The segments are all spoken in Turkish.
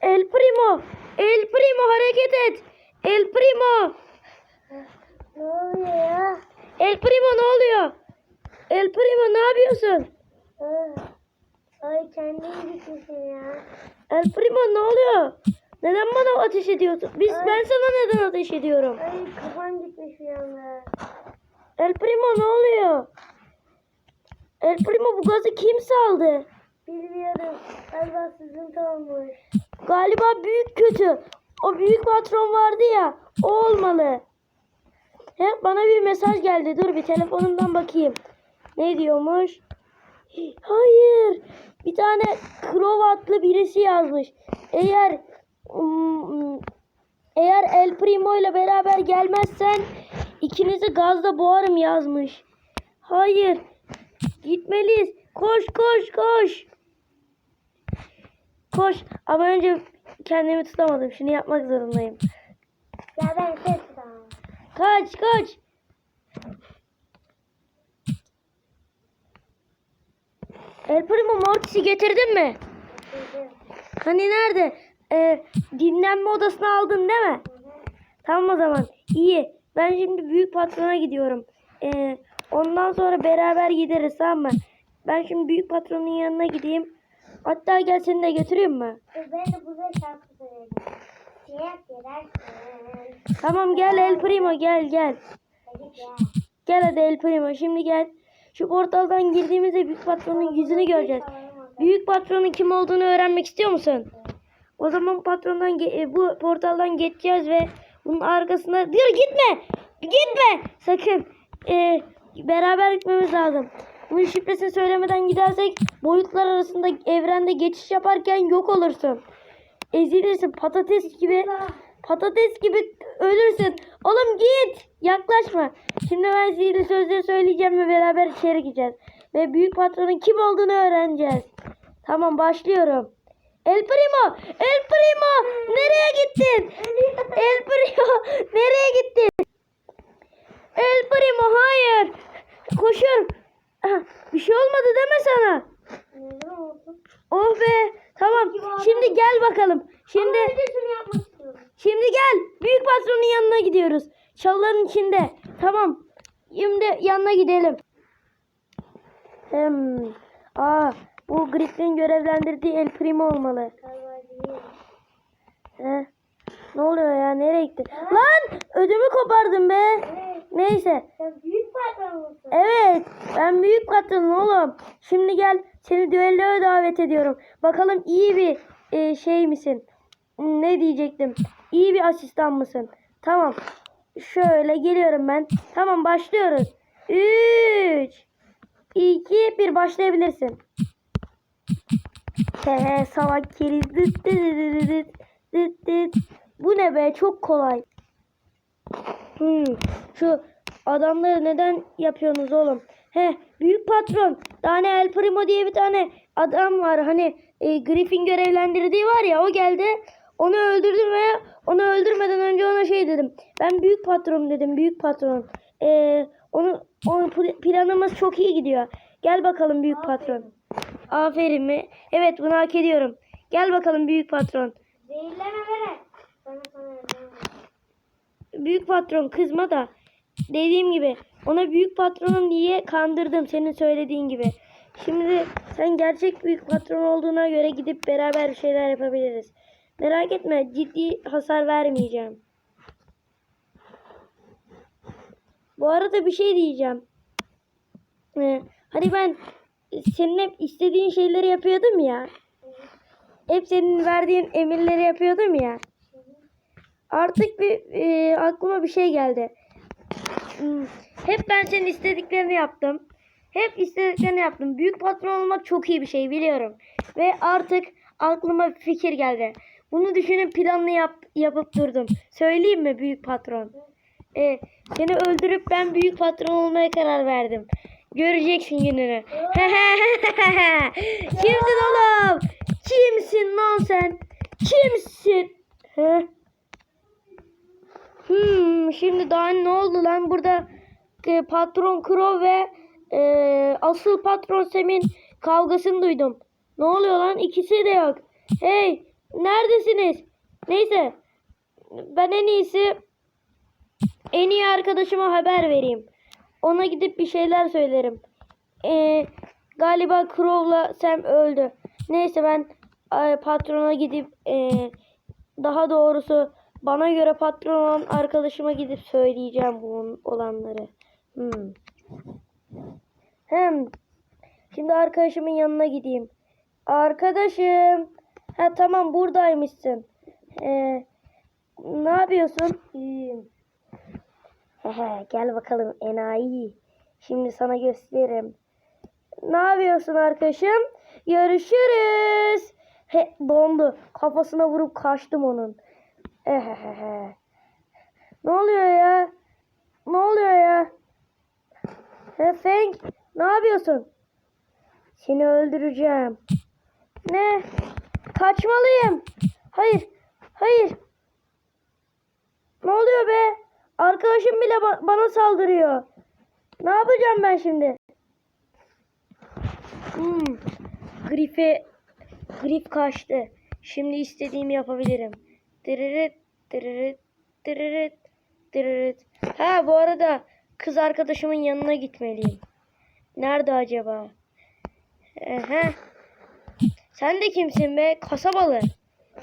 El Primo. El Primo hareket et. El Primo. Ne oluyor ya? El Primo ne oluyor? El Primo ne yapıyorsun? Ah, Ay kendin gitmişsin ya. El Primo ne oluyor? Neden bana ateş ediyorsun? Biz Ay. ben sana neden ateş ediyorum? Ay kafam gitmiş anda. El Primo ne oluyor? El Primo bu gazı kim saldı? Bilmiyorum. Galiba sızıntı olmuş. Galiba büyük kötü. O büyük patron vardı ya. O olmalı. He, bana bir mesaj geldi. Dur bir telefonumdan bakayım. Ne diyormuş? Hayır. Bir tane Krov adlı birisi yazmış. Eğer eğer El Primo ile beraber gelmezsen ikinizi gazda boğarım yazmış. Hayır. Gitmeliyiz. Koş koş koş. Koş. Ama önce kendimi tutamadım. Şunu yapmak zorundayım. Ya ben ses tutamam. Kaç kaç. El Primo Mortis'i getirdin mi? Dedim. Hani nerede? Ee, dinlenme odasına aldın değil mi? Tamam o zaman. İyi. Ben şimdi büyük patrona gidiyorum. Ee, ondan sonra beraber gideriz tamam mı? Ben şimdi büyük patronun yanına gideyim. Hatta gel seni de götüreyim mi? Ben de burada şarkı girersin. Tamam gel El Primo gel gel. Hadi gel. Hadi El Primo şimdi gel. Şu portaldan girdiğimizde büyük patronun yüzünü göreceğiz. Büyük patronun kim olduğunu öğrenmek istiyor musun? O zaman patrondan e, bu portaldan geçeceğiz ve bunun arkasında dur gitme gitme sakın Ee, beraber gitmemiz lazım. Bunun şifresini söylemeden gidersek boyutlar arasında evrende geçiş yaparken yok olursun. Ezilirsin patates gibi patates gibi ölürsün. Oğlum git yaklaşma. Şimdi ben sihirli sözleri söyleyeceğim ve beraber içeri gideceğiz. Ve büyük patronun kim olduğunu öğreneceğiz. Tamam başlıyorum. El Primo! El Primo! Nereye gittin? El Primo! Nereye gittin? El Primo hayır! Koşuyorum. Bir şey olmadı deme sana. Oh be. Tamam. Şimdi gel bakalım. Şimdi şimdi gel. Büyük patronun yanına gidiyoruz. Çalıların içinde. Tamam. Şimdi yanına gidelim. Hmm. Aa, bu Griff'in görevlendirdiği El Primo olmalı. He. Ne oluyor ya? Nereye gitti? Lan! Ödümü kopardım be. Neyse. Sen büyük patron musun? Evet. Ben büyük patronum oğlum. Şimdi gel. Seni düelloya davet ediyorum. Bakalım iyi bir e, şey misin? Ne diyecektim? İyi bir asistan mısın? Tamam. Şöyle geliyorum ben. Tamam başlıyoruz. 3 2 1 başlayabilirsin. He salak keriz. Dıt dıt dıt dıt dıt dıt. Bu ne be? Çok kolay. Hmm, şu adamları neden yapıyorsunuz oğlum? He, büyük patron. Tane El Primo diye bir tane adam var. Hani e, Griffin görevlendirdiği var ya o geldi. Onu öldürdüm ve onu öldürmeden önce ona şey dedim. Ben büyük patronum dedim. Büyük patron. E, onu, onun pl- planımız çok iyi gidiyor. Gel bakalım büyük patron. Aferin mi? Evet bunu hak ediyorum. Gel bakalım büyük patron. Zehirleme vere. Sana sana vereceğim. Büyük patron kızma da dediğim gibi ona büyük patronum diye kandırdım senin söylediğin gibi. Şimdi sen gerçek büyük patron olduğuna göre gidip beraber bir şeyler yapabiliriz. Merak etme ciddi hasar vermeyeceğim. Bu arada bir şey diyeceğim. Ee, hani ben senin hep istediğin şeyleri yapıyordum ya. Hep senin verdiğin emirleri yapıyordum ya. Artık bir e, aklıma bir şey geldi. Hmm, Hep ben senin istediklerini yaptım. Hep istediklerini yaptım. Büyük patron olmak çok iyi bir şey biliyorum. Ve artık aklıma bir fikir geldi. Bunu düşünüp planını yap, yapıp durdum. Söyleyeyim mi büyük patron? E, seni öldürüp ben büyük patron olmaya karar verdim. Göreceksin gününü. Kimsin oğlum? Kimsin lan sen? Kimsin? He? Hmm, şimdi daha ne oldu lan burada e, patron Crow ve e, asıl patron Sem'in kavgasını duydum. Ne oluyor lan? İkisi de yok. Hey Neredesiniz? Neyse. Ben en iyisi en iyi arkadaşıma haber vereyim. Ona gidip bir şeyler söylerim. Ee, galiba Crow'la Sam öldü. Neyse ben e, patrona gidip e, daha doğrusu bana göre patron olan arkadaşıma gidip söyleyeceğim bu olanları. Hmm. Hem şimdi arkadaşımın yanına gideyim. Arkadaşım. Ha tamam buradaymışsın. Ee, ne yapıyorsun? İyiyim. Hehe gel bakalım enayi. Şimdi sana gösteririm. Ne yapıyorsun arkadaşım? Görüşürüz. He dondu. Kafasına vurup kaçtım onun. Ehehehe. Ne oluyor ya? Ne oluyor ya? He Feng ne yapıyorsun? Seni öldüreceğim. Ne? Kaçmalıyım. Hayır. Hayır. Ne oluyor be? Arkadaşım bile ba- bana saldırıyor. Ne yapacağım ben şimdi? Hmm. Grife Grif kaçtı. Şimdi istediğimi yapabilirim. Dırırıt, dırırıt, dırırıt, dırırıt. Ha bu arada kız arkadaşımın yanına gitmeliyim. Nerede acaba? Ehe. Sen de kimsin be? Kasabalı.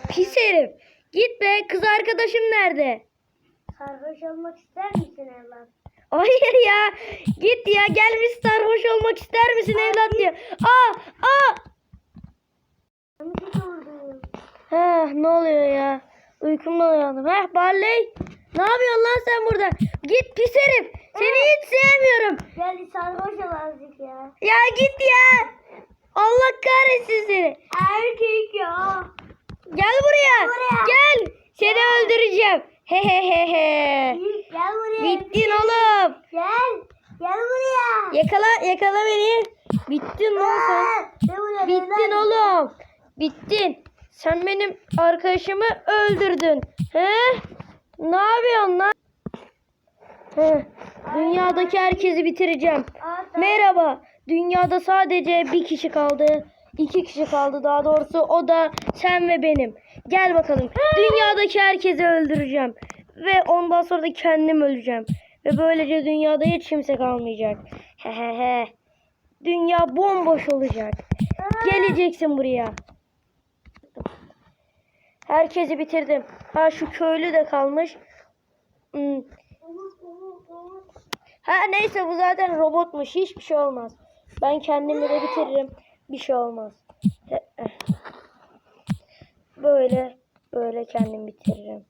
Pis herif. Git be kız arkadaşım nerede? Sarhoş olmak ister misin evlat? Hayır ya. Git ya. Gelmiş sarhoş olmak ister misin evlat diyor. Aa, aa. Heh, ne oluyor ya? Uykumdan uyandım. Heh Barley. Ne yapıyorsun lan sen burada? Git pis herif. Seni hiç sevmiyorum. Gel sarhoş ol azıcık ya. Ya git ya. Allah kahretsin seni. Erkek ya. Gel buraya. buraya. Gel. Seni öldüreceğim. He he he he. Gel buraya. Bittin oğlum. Gel. Gel buraya. Yakala yakala beni. Bittin lan sen. Gel. Bittin oğlum. Bittin. Sen benim arkadaşımı öldürdün. He? Ne yapıyorsun lan? He. Dünyadaki herkesi bitireceğim. Merhaba. Dünyada sadece bir kişi kaldı. İki kişi kaldı daha doğrusu. O da sen ve benim. Gel bakalım. Dünyadaki herkesi öldüreceğim. Ve ondan sonra da kendim öleceğim. Ve böylece dünyada hiç kimse kalmayacak. Hehehe. Dünya bomboş olacak. Geleceksin buraya. Herkesi bitirdim. Ha şu köylü de kalmış. Hmm. Ha neyse bu zaten robotmuş. Hiçbir şey olmaz. Ben kendimi de bitiririm. Bir şey olmaz. Eh. Böyle böyle kendim bitiririm.